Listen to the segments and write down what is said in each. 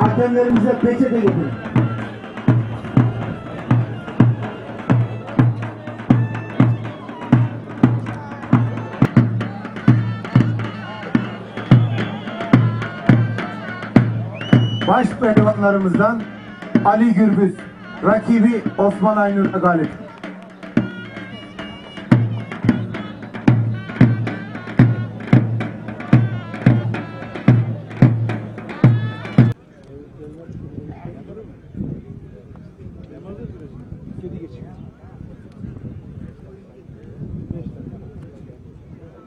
Hakemlerimize peçete getirin. Baş pehlivanlarımızdan Ali Gürbüz, rakibi Osman Aynur'a galip.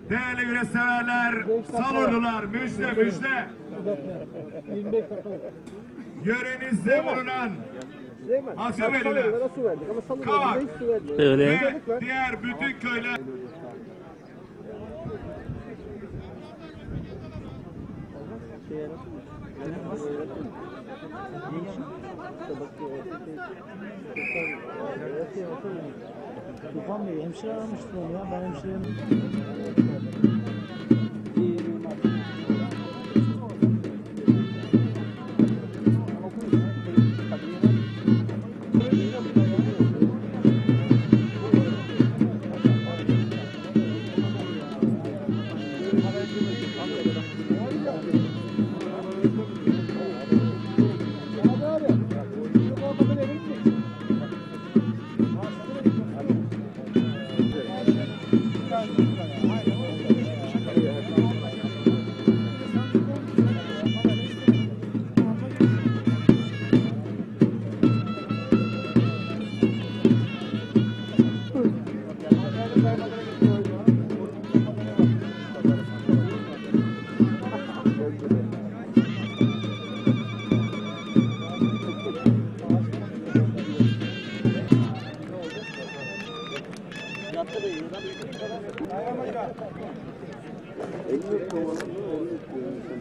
Değerli güreş severler, salonlular, müjde müjde. Yörenizde bulunan Hasemeliler, Kavak Öyle. ve diğer bütün köyler Tufan Bey hemşire aramıştı onu ya. Ben hemşireyim.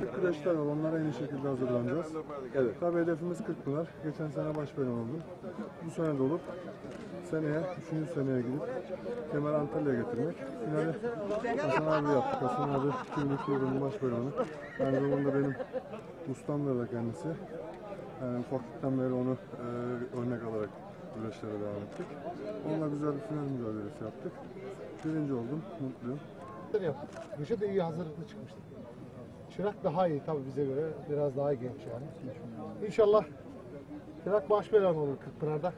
Arkadaşlar onlara aynı şekilde hazırlanacağız. Evet. Tabii hedefimiz 40 pınar. Geçen sene başbakan oldum. Bu sene de olup seneye, 3. seneye gidip Kemer Antalya'ya getirmek. Finali Hasan abi yaptık. Hasan abi 2002 yılının başbakanı. Aynı zamanda benim ustamdır da kendisi. Yani ufaklıktan beri onu e, örnek alarak güreşlere devam ettik. Onunla güzel bir final mücadelesi yaptık. Birinci oldum, mutluyum. Kışa da iyi hazırlıklı çıkmıştık. Çırak daha iyi tabii bize göre. Biraz daha genç yani. İnşallah Çırak baş belan olur Kırkpınar'da.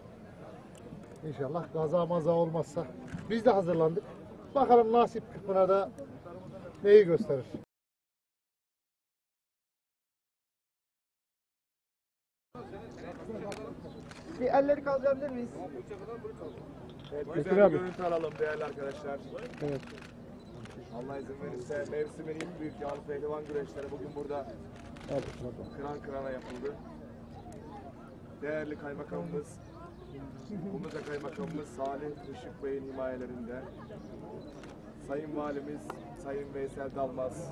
İnşallah gaza maza olmazsa. Biz de hazırlandık. Bakalım nasip Kırkpınar'da neyi gösterir. Bir elleri kaldırabilir miyiz? Güzel bir görüntü alalım değerli arkadaşlar. Allah izin verirse mevsimin ilk büyük yağlı pehlivan güreşleri bugün burada kıran kırana yapıldı. Değerli kaymakamımız, Kumluca Kaymakamımız Salih Işık Bey'in himayelerinde, Sayın Valimiz Sayın Veysel Dalmaz,